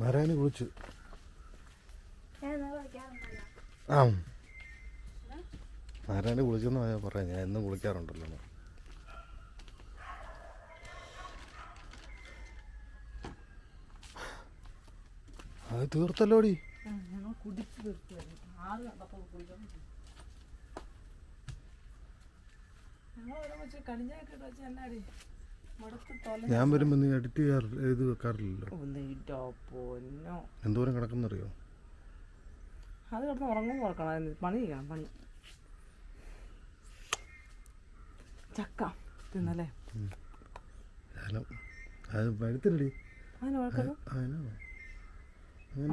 നാരായണി ഞാൻ കളിക്കാറുണ്ടല്ലോ ആ. നാരായണി കുളിച്ചെന്ന് പറയാം. ഞാൻ എന്നും കുളിക്കാറുണ്ടല്ലോ. അത് തീർത്തല്ലോടി. ഞങ്ങൾ കുടിച്ച് തീർക്കുമായിരുന്നു ആറ് ഞാൻ വരുമ്പോൾ നീ എഡിറ്റ് ചെയ്യാറില്ല എഴുതി വെക്കാറില്ലല്ലോ. എന്തോരം കിടക്കുന്നറിയോ അത് കിടന്ന് ഉറങ്ങുമ്പോൾ ഉറക്കണം പണി ചെയ്യണം പണി. ചക്ക തിന്നല്ലേ? അത് അതിനാ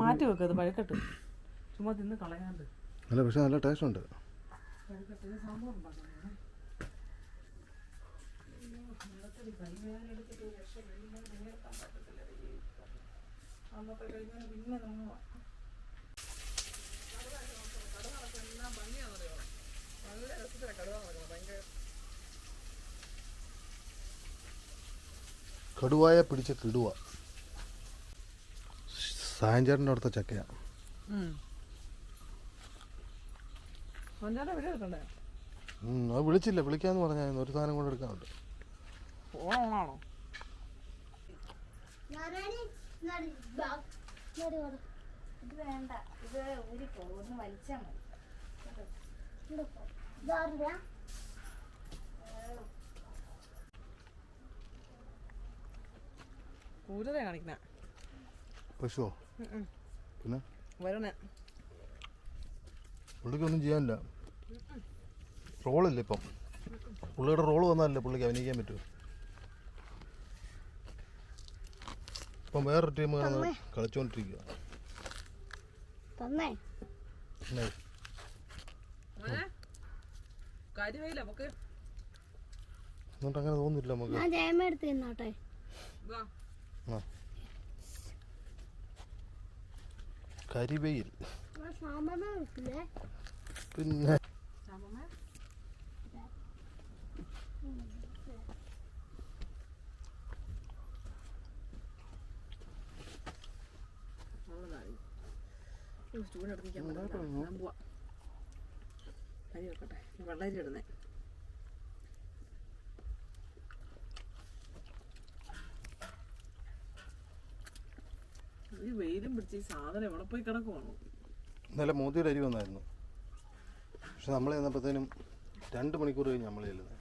മാറ്റി വെക്കത് പഴക്കട്ട് ചുമ്മാ തിന്ന് കളയാണ്ട്. അല്ല പക്ഷെ നല്ല ടേസ്റ്റ് ഉണ്ട്. പഴക്കട്ട് ഇത് സാമ്പാർ ഉണ്ടാക്കണം. അന്നത്തെ പിന്നെ നമ്മൾ കടുവായ പിടിച്ച കിടുവ. സായഞ്ചേട്ടന്റെ അടുത്ത ചക്കയാ. മഞ്ഞാടെ വീഡിയോ എടുക്കണ്ടേ ഉം, അത് വിളിച്ചില്ല. വിളിക്കാന്ന് പറഞ്ഞായിരുന്നു. ഒരു സാധനം കൊണ്ട് എടുക്കാനുണ്ട്. ഓണമാണോ ഒന്നും. ഇത് വേണ്ട. ഇത് ഊരിപ്പോ ഒന്ന് വലിച്ചാൽ മതി. പശുവോ? പിന്നെ? വരണേ പുള്ളിക്കൊന്നും ചെയ്യാനില്ല. റോളില്ല ഇപ്പം. പുള്ളിയുടെ റോൾ വന്നാലല്ലേ പുള്ളിക്ക് അഭിനയിക്കാൻ പറ്റൂ. ഇപ്പം വേറൊരു ടീം നമുക്ക്. എന്നിട്ട് അങ്ങനെ തോന്നില്ല നമുക്ക് കരിവെയിൽ പിന്നെ ചൂടെടുത്ത് നിൽക്കാൻ പറ്റില്ല. ഞാൻ പോവാ. അരി വെക്കട്ടെ വെള്ളരി ഇടുന്നേ. ഈ വെയിലും പിടിച്ച് ഈ സാധനം എവിടെ പോയി കിടക്കുവാണോ? ഇന്നലെ മോദിയുടെ അരി വന്നായിരുന്നു. പക്ഷെ നമ്മൾ ചെന്നപ്പോഴത്തേനും രണ്ട് മണിക്കൂർ കഴിഞ്ഞ് നമ്മൾ ചെല്ലുന്നത്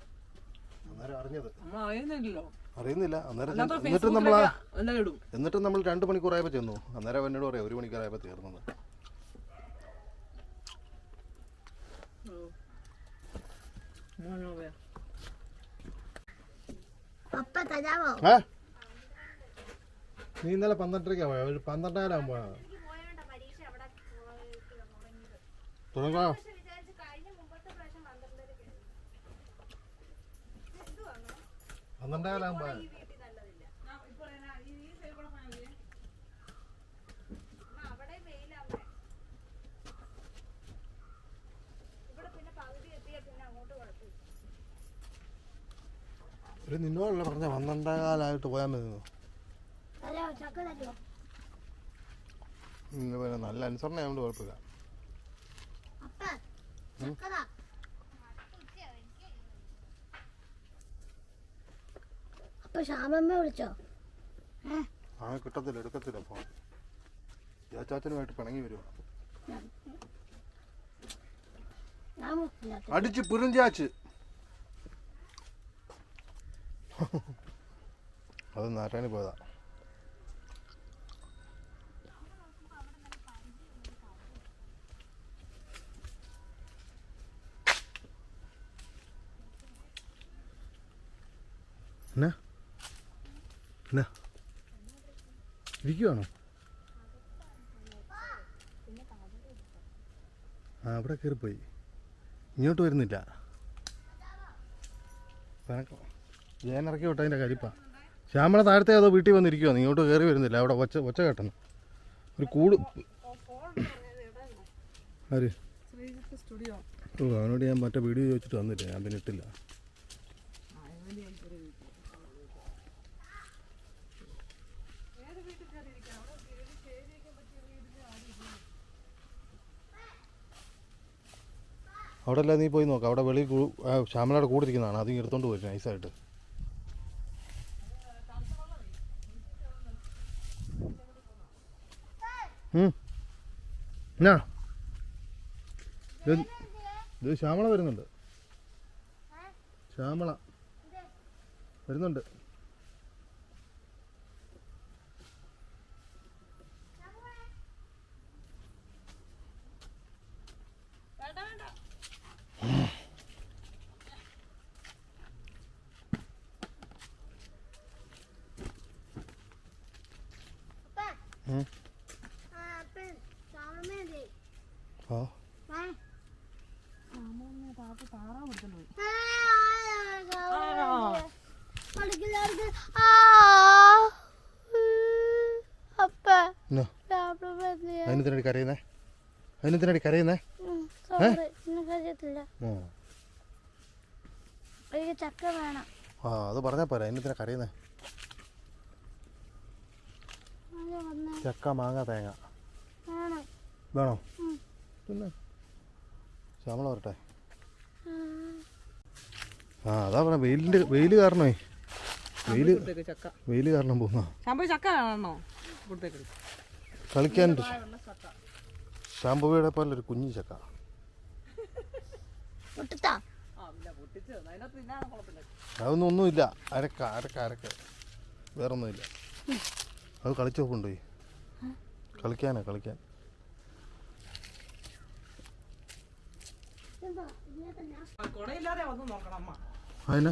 അന്നേരം അറിഞ്ഞത്. നമ്മൾ അറിയുന്നില്ലല്ലോ. അറിയുന്നില്ല. അന്നേരം എന്നിട്ട് നമ്മൾ രണ്ടു മണിക്കൂർ ആയപ്പോ എന്നിട്ട് നമ്മൾ രണ്ട് മണിക്കൂറായപ്പോൾ ചെന്നു. അന്നേരം എന്നോട് പറയാം ഒരു മണിക്കൂറായപ്പോൾ തീർന്നത്. മോനോവയാ അപ്പ തരാമോ ഏ നീ ഇന്നലെ പന്ത്രണ്ടരയ്ക്കാ പോയ? ഒരു പന്ത്രണ്ടായിരം പോയാ. പരീക്ഷ അവിടെ തുടങ്ങാ. വിചാരിച്ച് കഴിഞ്ഞ മുമ്പത്തെ പ്രാവശ്യം പന്ത്രണ്ടരക്ക് പന്ത്രണ്ടായിരം പോയാ വീട്ടിൽ നല്ലതില്ല അവിടെ വെയിലാവേ ഇവിടെ പിന്നെ പകുതി എത്തിയാ പിന്നെ അങ്ങോട്ട് കുഴപ്പമില്ല ഒരു നിന്നോടല്ല പറഞ്ഞ പന്ത്രണ്ടേകാലായിട്ട് പോയാൽ മതി പിന്നെ നല്ല അനുസരണ ആയതുകൊണ്ട് കുഴപ്പമില്ല. വിളിച്ചോ? ആ കിട്ടത്തില്ല എടുക്കത്തില്ല ഫോൺ. ചാച്ചാച്ചനുമായിട്ട് പിണങ്ങി വിളിച്ചില്ല അടിച്ച് പുരഞ്ചാച്ച്. അത് നാരായണി പോയതാ. എന്നാ? ഇരിക്കുവാണോ? ആ അവിടെ കയറിപ്പോയി. ഇങ്ങോട്ട് വരുന്നില്ല. ഞാൻ ഇറക്കി വിട്ട അതിന്റെ കരിപ്പ. ശ്യാമള താഴത്തെ അതോ വീട്ടിൽ വന്നിരിക്കുവാ. ഇങ്ങോട്ട് കയറി വരുന്നില്ല. അവിടെ ഒച്ച ഒച്ച കെട്ടണം. ഒരു കൂട് ആര്? ഓ അവനോട് ഞാൻ മറ്റേ വീഡിയോ ചോദിച്ചിട്ട് വന്നില്ല? ഞാൻ പിന്നെ ഇട്ടില്ല. അവിടെ അല്ല നീ പോയി നോക്കാം. അവിടെ വെളി ശ്യാമലയുടെ കൂടെ ഇരിക്കുന്നതാണ്. അത് എടുത്തോണ്ട് പോയി നൈസായിട്ട്. ശ്യാമള വരുന്നുണ്ട്. ശ്യാമള വരുന്നുണ്ട് അപ്പാ ഉം. ആ അപ്പൻ സാമമ്മേന്റെ ആ വാ താറാവ് കൊടുത്തോണ്ട് പോയി അതിനെത്തിനടി കരയുന്നേ? ആ അത് പറഞ്ഞാ പോരാ. അതിനെന്തിനാ കരയുന്നേ? ചക്ക മാങ്ങ തേങ്ങ. വേണം. പിന്നെ? ശ്യാമള വരട്ടെ. ആ. ആ അതാ പറഞ്ഞ. വെയിലിന്റെ വെയിൽ കാരണമേ. വെയിൽ വെയിൽ ചക്ക. വെയിൽ കാരണം പോകുന്ന? ശാമ്പു ചക്ക കാണണോ കളിക്കാൻ കളിക്കാനുണ്ട് ശാമ്പുവയുടെ പോലെ ഒരു കുഞ്ഞു ചക്ക. അതൊന്നും ഒന്നുമില്ല. അരക്ക അരക്ക അരക്ക. വേറൊന്നുമില്ല. അത് കളിച്ചു കൊണ്ടുപോയി കളിക്കാനാ കളിക്കാൻ. എന്താ കുടയില്ലാതെ വന്ന് നോക്കണം അമ്മ. അതിന്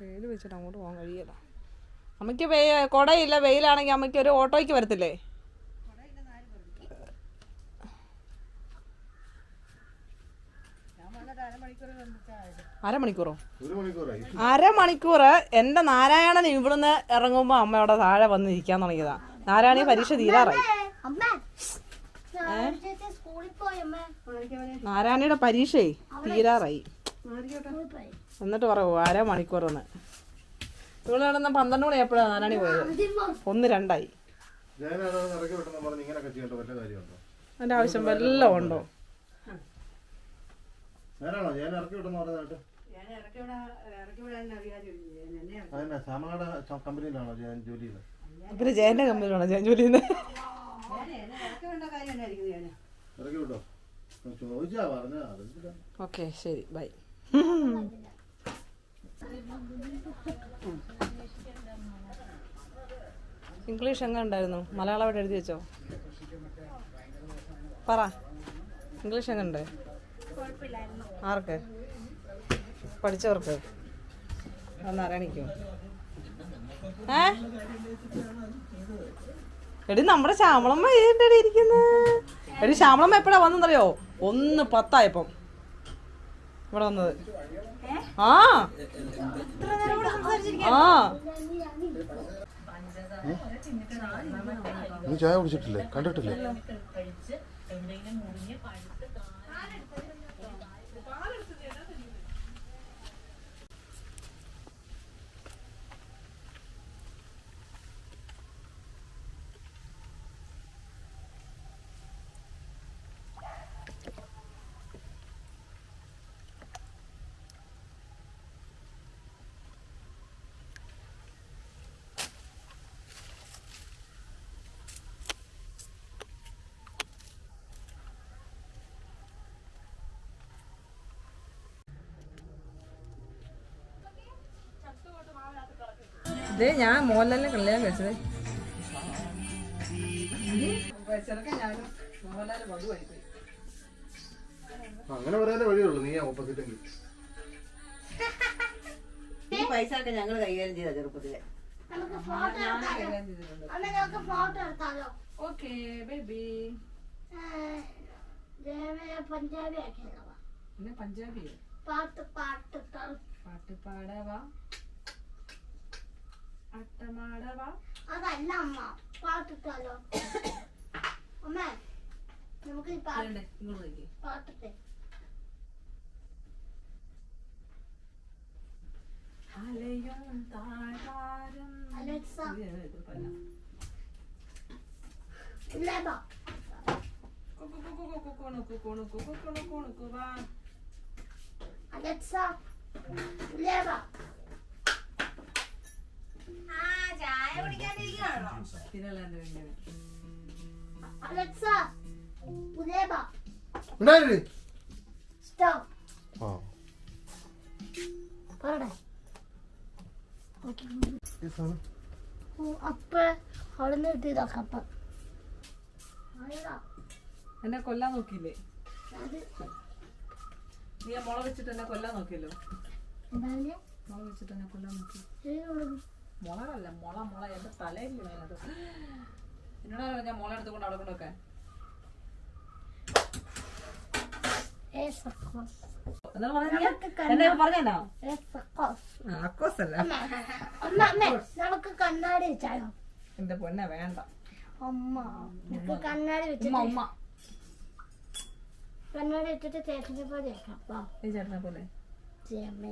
വെയിൽ വെച്ചിട്ട് അങ്ങോട്ട് പോകാൻ കഴിയില്ല. അമ്മയ്ക്ക് വെയ കുടയില്ല. വെയിലാണെങ്കിൽ അമ്മയ്ക്ക് ഒരു ഓട്ടോയ്ക്ക് വരത്തില്ലേ? അരമണിക്കൂറോ? അരമണിക്കൂർ എന്റെ നാരായണൻ ഇവിടുന്ന് ഇറങ്ങുമ്പോൾ അമ്മ അവിടെ താഴെ വന്ന് ഇരിക്കാൻ തുടങ്ങിയതാ. നാരായണി പരീക്ഷ തീരാറായി. നാരായണിയുടെ പരീക്ഷയെ തീരാറായി. എന്നിട്ട് പറയൂ അരമണിക്കൂറെന്ന്. നിങ്ങൾ നടന്ന പന്ത്രണ്ട് മണി എപ്പോഴാണ് നാരായണി പോയത്. ഒന്ന് രണ്ടായി. എന്റെ ആവശ്യം വല്ലതും ഉണ്ടോ? ജയന്റെ കമ്പനിയിലാണോ ജയൻ ജോലി ഓക്കെ ശരി ബൈ. ഇംഗ്ലീഷ് എങ്ങനെ ഉണ്ടായിരുന്നു? മലയാളം അവിടെ എഴുതി വെച്ചോ? പറ. ഇംഗ്ലീഷ് എങ്ങനെ ഉണ്ട്? ആർക്ക്? പഠിച്ചവർക്ക്. ഒന്ന് അറിയണിക്കോ ഏ? എടി നമ്മുടെ ശ്യാമളമ്മ ഏതിന്റെ ഇരിക്കുന്നത് എടി ശ്യാമളമ്മ എപ്പോഴാ വന്നെന്നറിയോ ഒന്ന് പത്തായപ്പം. ഇവിടെ വന്നത്. ആ. ആ. നീ ചായ കുടിച്ചിട്ടില്ലേ? കണ്ടിട്ടില്ലേ? ഇതേ ഞാൻ മോഹൻലാലിനെ കല്യാണം കഴിച്ചത്. അങ്ങനെ പറയാനേ വഴിയുള്ളൂ നീ ഓപ്പോസിറ്റ് എങ്കിൽ. ഈ പൈസ ഒക്കെ ഞങ്ങൾ കൈകാര്യം ചെയ്ത ചെറുപ്പത്തിൽ. പഞ്ചാബി പാട്ട് പാട്ട് പാട്ട് പാടവാ. അട്ടമാടവാ. അതല്ല അമ്മ പാട്ടിട്ടാലോ അമ്മ നമുക്ക് ഈ പാട്ട് പാട്ടിട്ടെ അലയും താഴ്വാരം അലക്സ. ഇത് ഇത് പല്ല. അപ്പ കിട്ടിയതാ കപ്പ. എന്നെ കൊല്ലാൻ നോക്കിയില്ലേ? അത് നീ മുള വെച്ചിട്ട് എന്നെ കൊല്ലാൻ നോക്കിയല്ലോ. മുള വെച്ചിട്ട് എന്നെ കൊല്ലാൻ നോക്കി. മുളകല്ല മുള മുള എന്റെ തലയില്ല അതിനകത്ത് എന്നോടാ ഞാൻ മുള എടുത്തുകൊണ്ട് അവിടെ കൊണ്ട് വെക്കാൻ ഏസക്കോസ് എന്നാലും പറഞ്ഞ നമുക്ക് എന്നെ പറഞ്ഞോ ഏസക്കോസ് ആക്കോസല്ല അമ്മ അമ്മ അമ്മ നമുക്ക് കണ്ണാടി വെച്ചാലോ? എന്റെ പൊന്നെ വേണ്ട. അമ്മ നമുക്ക് കണ്ണാടി ഉമ്മ വെച്ചിട്ട് ഉമ്മ കണ്ണാടി വെച്ചിട്ട് ചേട്ടനെ പോലെ ചേട്ടനെ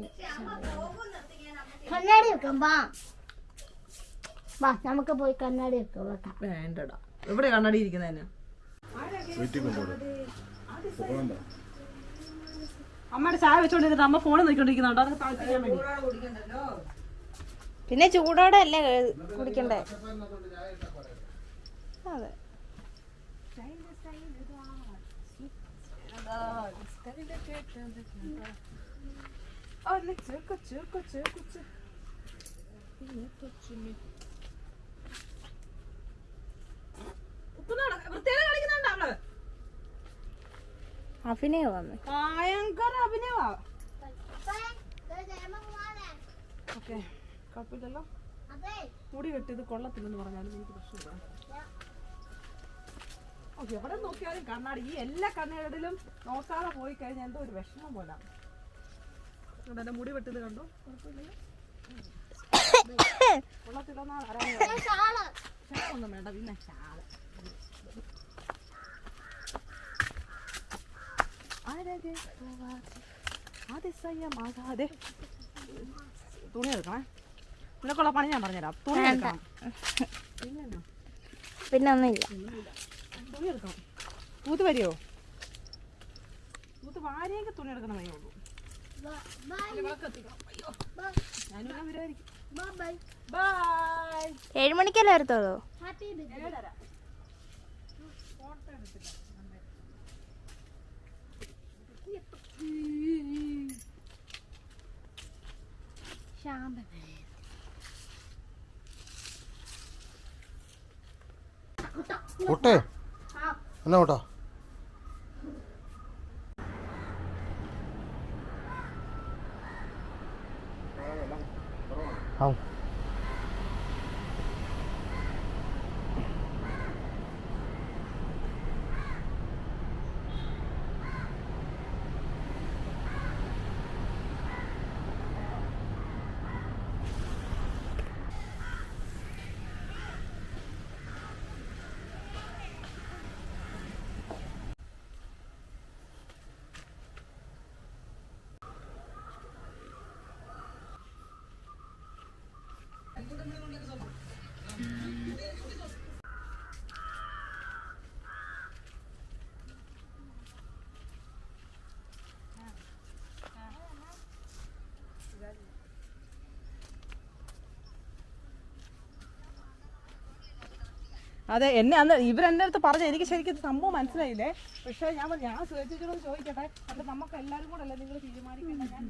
കണ്ണാടി വെക്കാം വാ നമുക്ക് പോയി കണ്ണാടി വെക്കാം. വെക്കാം വേണ്ടടാ. എവിടെ കണ്ണാടി ഇരിക്കുന്നതിന്? അമ്മയുടെ ചായ വെച്ചോണ്ടിരുന്നിട്ട് അമ്മ ഫോണിൽ നോക്കിക്കൊണ്ടിരിക്കുന്നുണ്ടോ. അതൊക്കെ താല്പര്യം വേണ്ടി. പിന്നെ ചൂടോടെ അല്ലേ കുടിക്കണ്ടേ? അതെ. അഭിനയമാണ് ഭയങ്കര അഭിനയമാ ഓക്കെ. കുഴപ്പമില്ലല്ലോ. മുടി വെട്ടിയത് കൊള്ളത്തില്ലെന്ന് പറഞ്ഞാലും എനിക്ക് പ്രശ്നമില്ല. ഓക്കെ എവിടെ നോക്കിയാലും കണ്ണാടി. ഈ എല്ലാ കണ്ണുകളിലും നോക്കാതെ പോയി കഴിഞ്ഞാൽ എന്തോ ഒരു വിഷമം പോലെ. എന്റെ മുടി വെട്ടിയത് കണ്ടോ? കുഴപ്പമില്ലല്ലോ കൊള്ളത്തില്ലെന്നാ അറിയാൻ ഒന്നും വേണ്ട പിന്നെ ശാല അഴകെ അതിശയമാകാതെ തുണി എടുക്കണേ? നിനക്കുള്ള പണി ഞാൻ പറഞ്ഞുതരാം. തുണി എടുക്കണം. പിന്നെ പിന്നെ ഒന്നുമില്ല തുണി എടുക്കണം. തൂത്ത് വരിയോ? തൂത്ത് വാരിയെങ്കിൽ തുണി എടുക്കണം വഴിയേ ഉള്ളൂ. ഞാനും വരുമായിരിക്കും ബൈ. ഏഴ് മണിക്കല്ലേ പൊട്ടേ എന്നാ പൊട്ടാ ആ അതെ എന്നെ അന്ന് ഇവരെന്റെ അടുത്ത് പറഞ്ഞു എനിക്ക് ശരിക്കും സംഭവം മനസ്സിലായില്ലേ? പക്ഷേ ഞാൻ ഞാൻ ചേച്ചിയോട് ചോദിക്കട്ടെ? അത് നമുക്ക് എല്ലാവരും കൂടെ അല്ലേ നിങ്ങൾ തീരുമാനിക്കുന്നത് ഞാൻ